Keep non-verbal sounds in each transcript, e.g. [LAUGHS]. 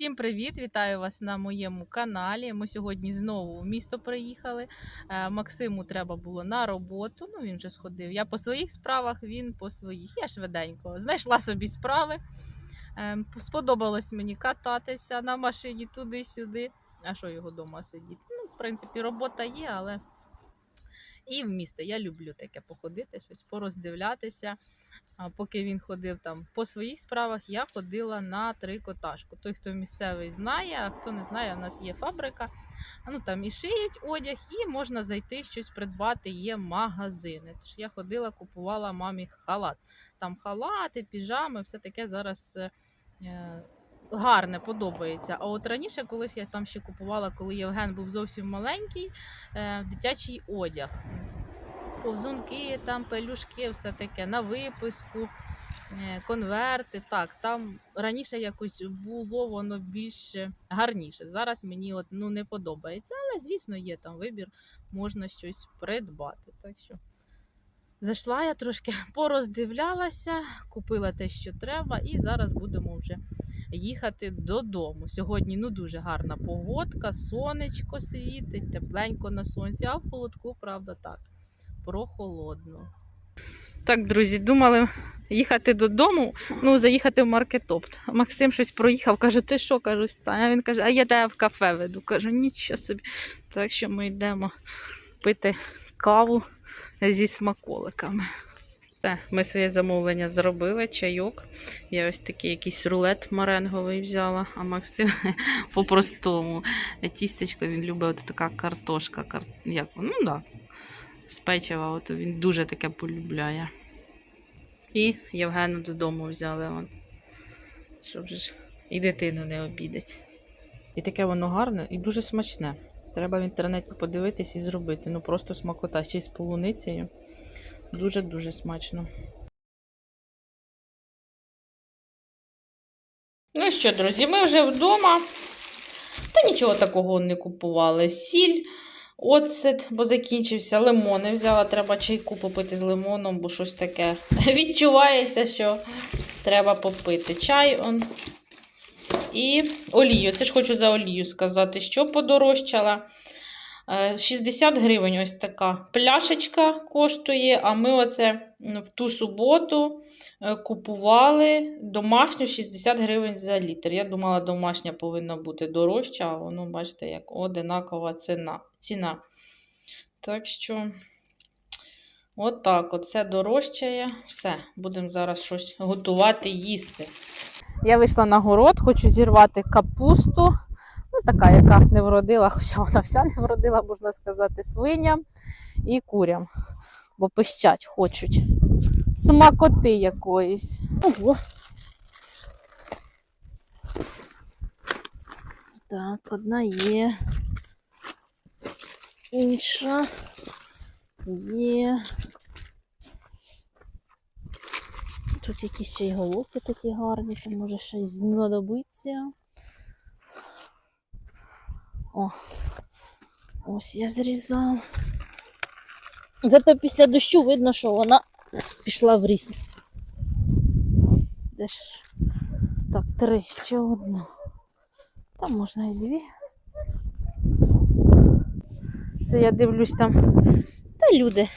Всім привіт! Вітаю вас на моєму каналі. Ми сьогодні знову в місто приїхали. Е, Максиму треба було на роботу. Ну він вже сходив. Я по своїх справах, він по своїх. Я швиденько знайшла собі справи. Е, Сподобалось мені кататися на машині туди-сюди. А що його вдома сидіти? Ну, в принципі, робота є, але і в місто. Я люблю таке походити, щось пороздивлятися. Поки він ходив там по своїх справах, я ходила на трикотажку. Той, хто місцевий знає, а хто не знає, у нас є фабрика. Ну там і шиють одяг, і можна зайти щось придбати. Є магазини. Тож я ходила, купувала мамі халат. Там халати, піжами, все таке зараз. Гарне подобається. А от раніше, колись я там ще купувала, коли Євген був зовсім маленький, е, дитячий одяг. Повзунки, там пелюшки, все таке на виписку, е, конверти. Так, там раніше якось було воно більш гарніше. Зараз мені от, ну, не подобається, але звісно є там вибір, можна щось придбати. Так що зайшла я трошки [LAUGHS] пороздивлялася, купила те, що треба, і зараз будемо вже їхати додому. Сьогодні ну дуже гарна погодка, сонечко світить, тепленько на сонці, а в холодку, правда, так, прохолодно. Так, друзі, думали їхати додому, ну, заїхати в маркетопт. Максим щось проїхав, кажу, ти що? кажу. А він каже, а я тебе в кафе веду. Кажу, нічого собі. Так що ми йдемо пити каву зі смаколиками. Так, ми своє замовлення зробили, чайок. Я ось такий якийсь рулет маренговий взяла, а Максим [LAUGHS] по-простому. Тістечко він любить от така картошка. Кар... Як? Ну. Да. З печива, от він дуже таке полюбляє. І Євгену додому взяли. Вон. Щоб ж і дитину не обідать. І таке воно гарне і дуже смачне. Треба в інтернеті подивитись і зробити. Ну просто смакота ще й з полуницею. Дуже-дуже смачно. Ну що, друзі, ми вже вдома. Та нічого такого не купували. Сіль, оцет, бо закінчився, лимони взяла. Треба чайку попити з лимоном, бо щось таке [LAUGHS] відчувається, що треба попити. Чай он. І олію. Це ж хочу за олію сказати, що подорожчала. Е, 60 гривень ось така пляшечка коштує, а ми оце в ту суботу е, купували домашню 60 гривень за літр. Я думала, домашня повинна бути дорожча, а воно, бачите, як одинакова ціна. ціна. Так що, отак, от все дорожчає. Все, будемо зараз щось готувати, їсти. Я вийшла на город, хочу зірвати капусту. Ну, така, яка не вродила, [LAUGHS] хоча вона вся не вродила, можна сказати, свиням і курям. Бо пищать хочуть. Смакоти якоїсь. Ого. Так, одна є. Інша є. Тут якісь ще й головки такі гарні, там може щось знадобиться. О, ось я зрізав. Зато після дощу видно, що вона пішла в ріст. Де ж? Так, три, ще одну. Там можна і дві. Це я дивлюсь там. Та люди.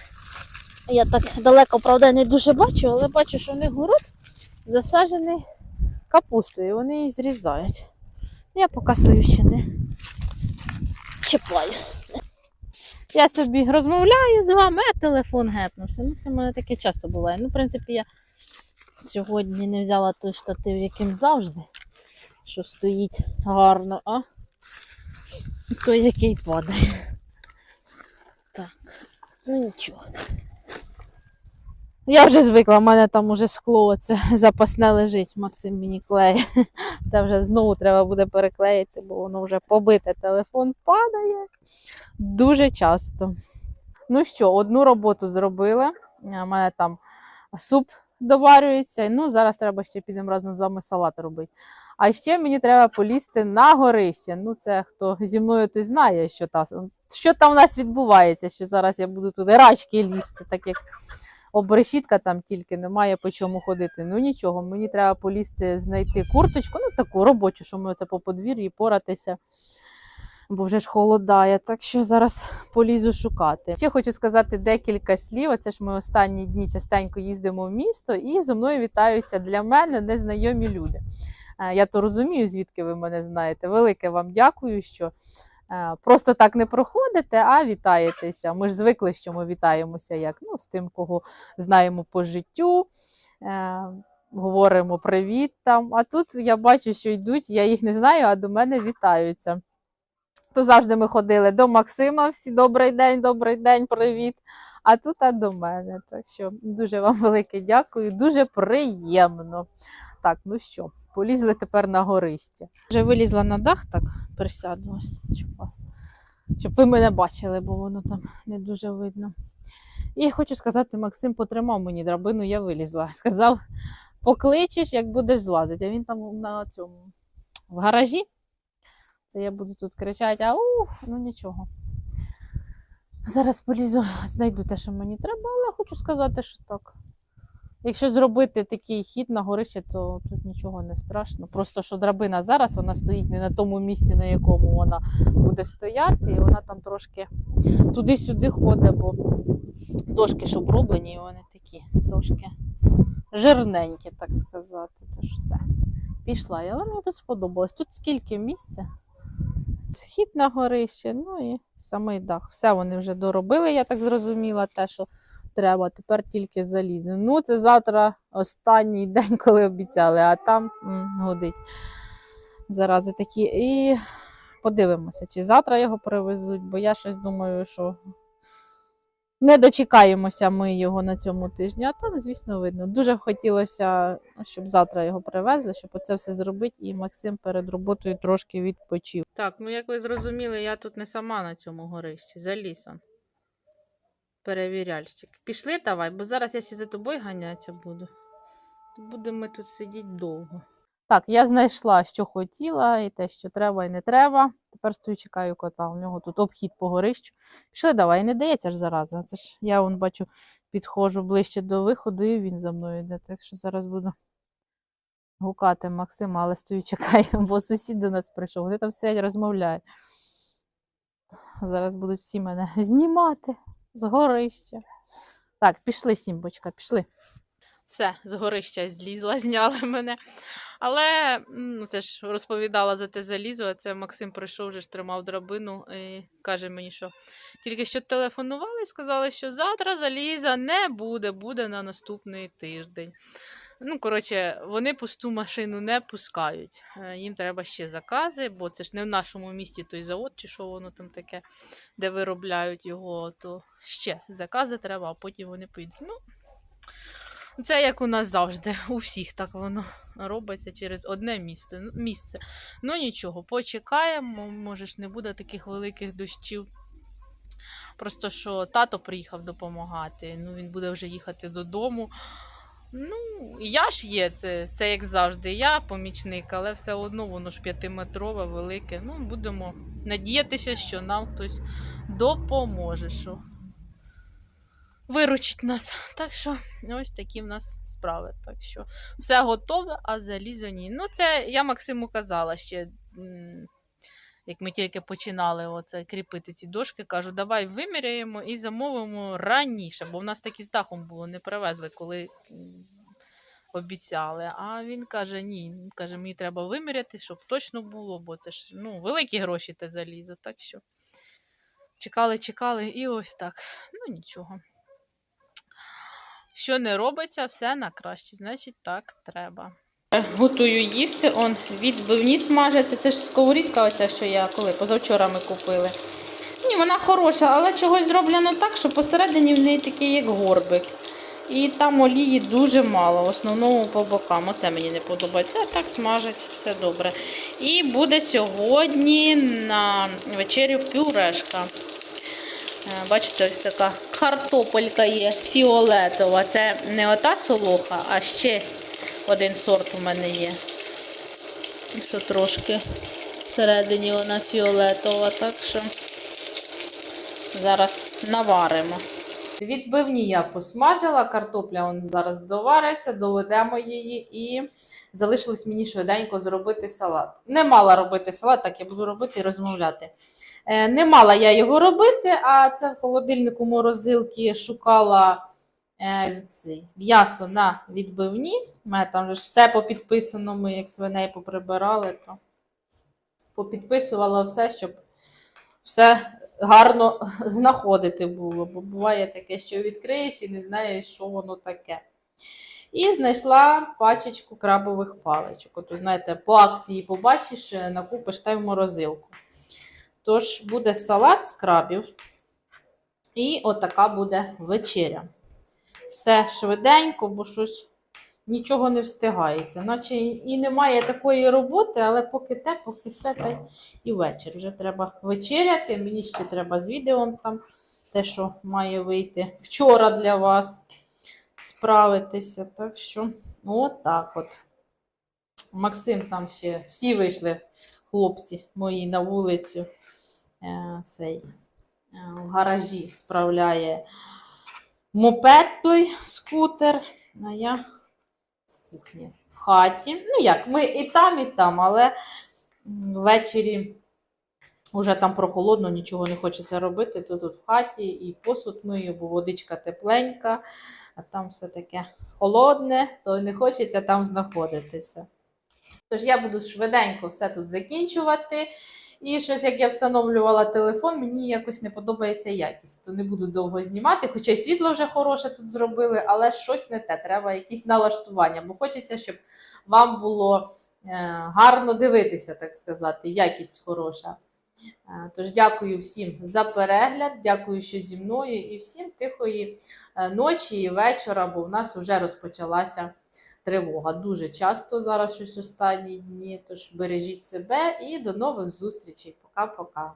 Я так далеко, правда, не дуже бачу, але бачу, що в них город засаджений капустою. Вони її зрізають. Я поки свою ще не чіпаю. Я собі розмовляю з вами, а телефон гепнувся. Ну, це в мене таке часто буває. Ну, в принципі, я сьогодні не взяла той штатив, яким завжди, що стоїть гарно, а той, який падає. Так, ну нічого. Я вже звикла, в мене там уже скло це [LAUGHS] запасне лежить, Максим мені клеє. [LAUGHS] Це вже знову треба буде переклеїти, бо воно вже побите. Телефон падає дуже часто. Ну що, одну роботу зробили. У мене там суп доварюється. Ну, зараз треба ще підемо разом з вами салат робити. А ще мені треба полізти на горище. Ну, це хто зі мною той знає, що там, що там у нас відбувається, що зараз я буду туди рачки лізти, так як обрешітка там тільки немає по чому ходити. Ну нічого, мені треба полізти знайти курточку, ну таку робочу, що ми це по подвір'ї поратися. Бо вже ж холодає, так що зараз полізу шукати. Ще хочу сказати декілька слів. Оце ж ми останні дні частенько їздимо в місто, і зі мною вітаються для мене незнайомі люди. Е, Я то розумію, звідки ви мене знаєте. Велике вам дякую, що просто так не проходите, а вітаєтеся. Ми ж звикли, що ми вітаємося як ну, з тим, кого знаємо по життю. Е, Говоримо привіт там. А тут я бачу, що йдуть, я їх не знаю, а до мене вітаються. То завжди ми ходили до Максима, всі добрий день, добрий день, привіт. А тут а до мене. Так що дуже вам велике дякую, дуже приємно. Так, ну що, полізли тепер на горище. Вже вилізла на дах, так присяду щоб вас. Щоб ви мене бачили, бо воно там не дуже видно. І хочу сказати, Максим потримав мені драбину, я вилізла. Сказав, покличеш, як будеш злазити. А він там на цьому в гаражі. Це я буду тут кричати, а ух, ну нічого. Зараз полізу, знайду те, що мені треба, але хочу сказати, що так. Якщо зробити такий хід на горище, то тут нічого не страшно. Просто що драбина зараз вона стоїть не на тому місці, на якому вона буде стояти, і вона там трошки туди-сюди ходить, бо дошки ж оброблені, і вони такі трошки жирненькі, так сказати. Тож все. Пішла. я, Але мені тут сподобалось. Тут скільки місця? Схід на горище, ну і самий дах. Все вони вже доробили, я так зрозуміла, те, що треба. Тепер тільки залізу. Ну, це завтра останній [LAUGHS] день, коли обіцяли, а там м, годить. Зарази такі. І подивимося, чи завтра його привезуть, бо я щось думаю, що не дочекаємося ми його на цьому тижні, а там, звісно, видно. Дуже хотілося, щоб завтра його привезли, щоб оце все зробити, і Максим перед роботою трошки відпочив. Так, ну як ви зрозуміли, я тут не сама на цьому горищі, за лісом. Перевіряльщик. Пішли давай, бо зараз я ще за тобою ганятися буду. Будемо ми тут сидіти довго. Так, я знайшла, що хотіла, і те, що треба, і не треба. Тепер стою, чекаю кота. У нього тут обхід по горищу. Пішли давай, не дається ж зараза. Це ж я вон бачу, підходжу ближче до виходу, і він за мною йде. Так що зараз буду гукати Максима, але стою, [LAUGHS] чекаю, бо сусід до нас прийшов. Вони там стоять, розмовляють. Зараз будуть всі мене знімати з горища. Так, пішли, Сімбочка, пішли. Все, з горища злізла, [LAUGHS] зняли мене. Але ну, це ж розповідала за те залізо, це Максим прийшов, вже ж тримав драбину і каже мені, що тільки що телефонували сказали, що завтра заліза не буде, буде на наступний тиждень. Ну, коротше, вони пусту машину не пускають. Е, Їм треба ще закази, бо це ж не в нашому місті той завод, чи що воно там таке, де виробляють його, то ще закази треба, а потім вони поїдуть. Ну, це як у нас завжди, у всіх так воно робиться через одне місце. Ну, місце. Ну нічого, почекаємо, може ж не буде таких великих дощів. Просто що тато приїхав допомагати, ну він буде вже їхати додому. Ну, я ж є, це, це як завжди, я помічник, але все одно воно ж п'ятиметрове, велике. Ну, будемо надіятися, що нам хтось допоможе. Що виручить нас. Так що ось такі в нас справи. Так що все готове, а залізо ні. Ну, це я Максиму казала ще. Як ми тільки починали оце кріпити ці дошки, кажу, давай виміряємо і замовимо раніше, бо в нас так і з дахом було, не привезли, коли обіцяли. А він каже: ні, каже, мені треба виміряти, щоб точно було, бо це ж ну, великі гроші те залізо. Так що чекали, чекали, і ось так. Ну нічого. Що не робиться, все на краще, значить так треба. Готую їсти, он відбивні смажаться. Це ж сковорідка, оця, що я коли позавчора ми купили. Ні, вона хороша, але чогось зроблено так, що посередині в неї такий як горбик. І там олії дуже мало, в основному по бокам. Оце мені не подобається. А так смажать, все добре. І буде сьогодні на вечерю пюрешка. Е, Бачите, ось така картопелька є фіолетова. Це не ота солоха, а ще один сорт у мене є. Що трошки всередині вона фіолетова, так що зараз наваримо. Відбивні я посмажила, картопля он зараз довариться, доведемо її і залишилось мені швиденько зробити салат. Не мала робити салат, так я буду робити і розмовляти. Е, не мала я його робити, а це в холодильнику морозилки шукала м'ясо на відбивні. У мене там же ж все попідписано, ми як свиней поприбирали, то попідписувала все, щоб все гарно [LAUGHS] знаходити було. Бо буває таке, що відкриєш і не знаєш, що воно таке. І знайшла пачечку крабових паличок. От, знаєте, по акції побачиш, е, накупиш та й в морозилку. Тож буде салат з крабів. І отака буде вечеря. Все швиденько, бо щось нічого не встигається. Наче і немає такої роботи, але поки те, поки все, та і вечір. Вже треба вечеряти. Мені ще треба з відео там те, що має вийти вчора для вас справитися. Так що, отак от. Максим там ще всі вийшли, хлопці мої на вулицю. Е, цей е, в гаражі справляє мопед той скутер. А я в кухні, в хаті. Ну як, ми і там, і там, але ввечері вже там прохолодно, нічого не хочеться робити. То тут в хаті і посуд мию, бо водичка тепленька, а там все таке холодне, то не хочеться там знаходитися. Тож я буду швиденько все тут закінчувати. І щось, як я встановлювала телефон, мені якось не подобається якість. То не буду довго знімати, хоча й світло вже хороше тут зробили, але щось не те. Треба якісь налаштування, бо хочеться, щоб вам було е, гарно дивитися, так сказати, якість хороша. Е, Тож дякую всім за перегляд, дякую, що зі мною, і всім тихої е, ночі і вечора, бо в нас вже розпочалася тривога. Дуже часто зараз щось останні дні. Тож бережіть себе і до нових зустрічей. Пока-пока.